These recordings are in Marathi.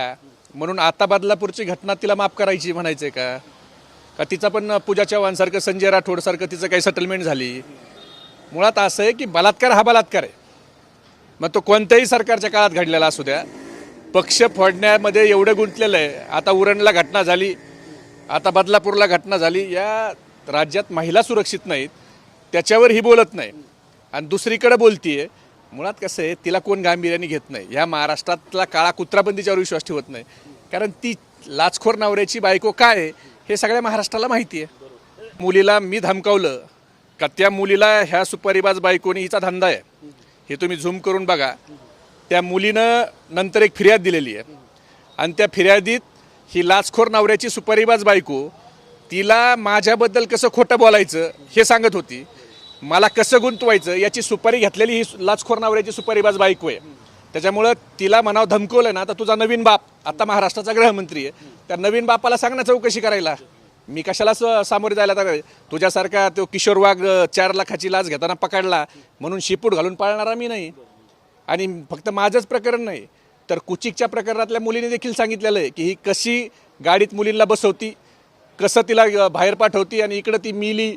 म्हणून आता बदलापूरची घटना तिला माफ करायची म्हणायचंय का? का तिचा पण पूजा चव्हाणसारखं संजय राठोडसारखं तिचं काही सेटलमेंट झाली? मुळात असं आहे की बलात्कार हा बलात्कार आहे. मग तो कोणत्याही सरकारच्या काळात घडलेला असू द्या. पक्ष फोडण्यामध्ये एवढं गुंतलेलं आहे. आता उरणला घटना झाली आता बदलापूरला घटना झाली या राज्यात महिला सुरक्षित नाहीत त्याच्यावर ही बोलत नाही. आणि दुसरीकडे बोलतीये मुळात कसं आहे तिला कोण गांभीर्याने घेत नाही. ह्या महाराष्ट्रातला काळा कुत्राबंदीच्यावर विश्वास ठेवत नाही. कारण ती लाचखोर नवऱ्याची बायको काय आहे हे सगळ्या महाराष्ट्राला माहिती आहे. मुलीला मी धमकावलं. का त्या मुलीला ह्या सुपारीबाज बायकोनी हिचा धंदा आहे. हे तुम्ही झूम करून बघा. त्या मुलीनं नंतर एक फिर्याद दिलेली आहे. आणि त्या फिर्यादीत ही लाचखोर नवऱ्याची सुपारीबाज बायको तिला माझ्याबद्दल कसं खोटं बोलायचं हे सांगत होती. मला कसं गुंतवायचं याची सुपारी घेतलेली ही लाचखोर नावऱ्याची सुपारीबाज बायको आहे. त्याच्यामुळं तिला म्हणावं धमकवलं ना तर तुझा नवीन बाप आता महाराष्ट्राचा गृहमंत्री आहे. त्या नवीन बापाला सांग ना चौकशी करायला. मी कशाला स- सामोरे जायला तर तुझ्यासारखा तो किशोर वाघ चार लाखाची लाच घेताना पकडला म्हणून शिपूट घालून पाळणारा मी नाही. आणि फक्त माझंच प्रकरण नाही तर कुचिकच्या प्रकरणातल्या मुलीने देखील सांगितलेलं आहे की ही कशी गाडीत मुलींना बसवती कसं तिला बाहेर पाठवती आणि इकडं ती मिली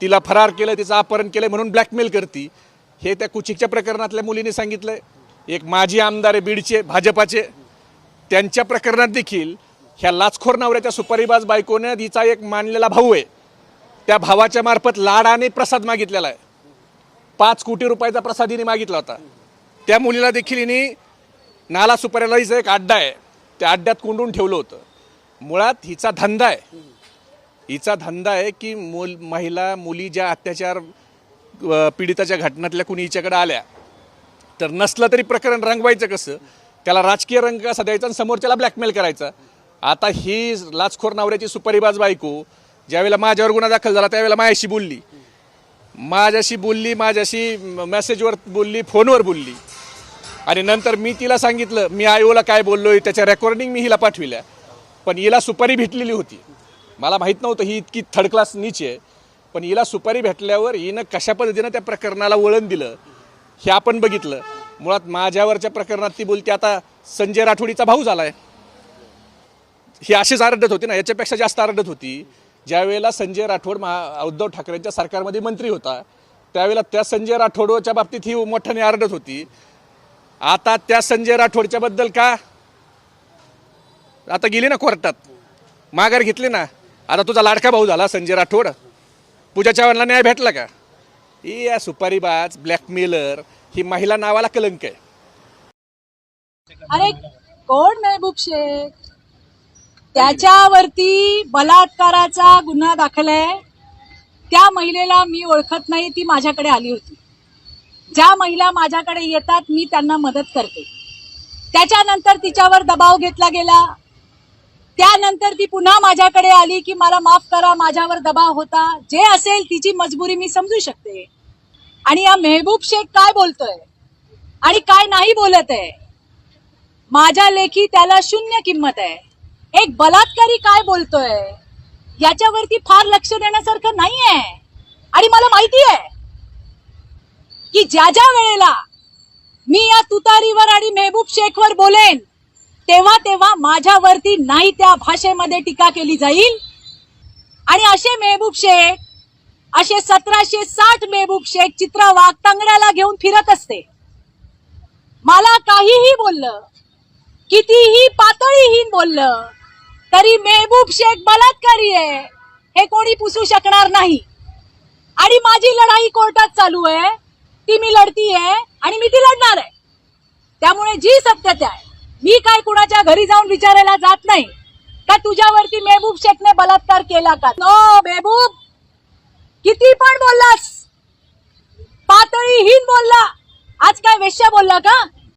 तिला फरार केलं तिचं अपहरण केलं म्हणून ब्लॅकमेल करती. हे त्या कुचिकच्या प्रकरणातल्या मुलीने सांगितलं एक माजी आमदार आहे बीडचे भाजपाचे. त्यांच्या प्रकरणात देखील ह्या लाचखोर नवऱ्याच्या सुपारीबाज बायकोनं तिचा एक मानलेला भाऊ आहे. त्या भावाच्या मार्फत लाडाने प्रसाद मागितलेला आहे. पाच कोटी रुपयाचा प्रसाद हिने मागितला होता. त्या मुलीला देखील हिने नाला सुपाऱ्याला हिचा एक अड्डा आहे. त्या अड्ड्यात कोंडून ठेवलं होतं. मुळात हिचा धंदा आहे. हिचा धंदा आहे की मुल महिला मुली ज्या अत्याचार पीडिताच्या घटनातल्या कुणी हिच्याकडे आल्या तर नसलं तरी प्रकरण रंगवायचं कसं? त्याला राजकीय रंग कसा द्यायचा आणि समोरच्याला ब्लॅकमेल करायचा? आता ही लाचखोर नवऱ्याची सुपरिबाज बायको ज्यावेळेला माझ्यावर गुन्हा दाखल झाला त्यावेळेला माझ्याशी बोलली. माझ्याशी बोलली माझ्याशी मेसेजवर बोलली फोनवर बोलली. आणि नंतर मी तिला सांगितलं मी आयोला काय बोललोय त्याच्या रेकॉर्डिंग मी हिला पाठविल्या. पण हिला सुपारी भेटलेली होती. मला माहीत नव्हतं ही इतकी थर्ड क्लास नीच आहे. पण हिला सुपारी भेटल्यावर हिनं कशा पद्धतीनं त्या प्रकरणाला वळण दिलं हे आपण बघितलं. मुळात माझ्यावरच्या प्रकरणात ती बोलते आता संजय राठोडीचा भाऊ झालाय. ही अशीच आरडत होती ना याच्यापेक्षा जास्त आरडत होती. ज्यावेळेला संजय राठोड महा उद्धव ठाकरेंच्या सरकारमध्ये मंत्री होता त्यावेळेला त्या संजय राठोडच्या बाबतीत ही मोठ्याने आरडत होती. आता त्या संजय राठोडच्या बद्दल का? आता गेली ना कोर्टात? माघार घेतली ना? आता तुझा लाडका भाऊ झाला संजय राठोड. पूजा चव्हाणला न्याय भेटला का? ही या सुपारीबाज ब्लॅकमेलर ही महिला नावाला कलंक आहे. अरे कोण मेहबूब शेख त्याच्यावरती बलात्काराचा गुन्हा दाखल आहे. त्या महिलेला मी ओळखत नाही ती माझ्याकडे आली होती. ज्या महिला माझ्याकडे येतात मी त्यांना मदत करते. त्याच्यानंतर तिच्यावर दबाव घेतला गेला. त्यानंतर ती पुन्हा माझ्याकडे आली की मला माफ करा माझ्यावर दबाव होता. जे असेल तिची मजबुरी मी समजू शकते. आणि या मेहबूब शेख काय बोलतोय? आणि काय नाही बोलत आहे? माझ्या लेखी त्याला शून्य किंमत आहे. एक बलात्कारी काय बोलतोय? याच्यावरती फार लक्ष देण्यासारखं नाही आहे आणि मला माहिती आहे की ज्या ज्या वेळेला मी या तुतारीवर आणि मेहबूब शेखवर बोलेन तेव्हा तेव्हा माझ्यावरती नाही त्या भाषेमध्ये टीका केली जाईल. आणि असे मेहबूब शेख असे सतराशे साठ मेहबूब शेख चित्रा वाघ तंगड्याला घेऊन फिरत असते. मला काहीही बोललं कितीही पातळीहीन बोललं तरी मेहबूब शेख बलात्कारी आहे हे कोणी पुसू शकणार नाही. आणि माझी लढाई कोर्टात चालू आहे ती मी लढती आहे आणि मी ती लढणार आहे. त्यामुळे जी सत्यता आहे मी काय कुणाच्या घरी जाऊन विचारायला जात नाही? का तुझ्यावरती मेहबूब शेखने बलात्कार केला का? नो मेहबूब! किती पण बोललास! पातळीहीन बोलला! आज काय वेश्या बोलला का?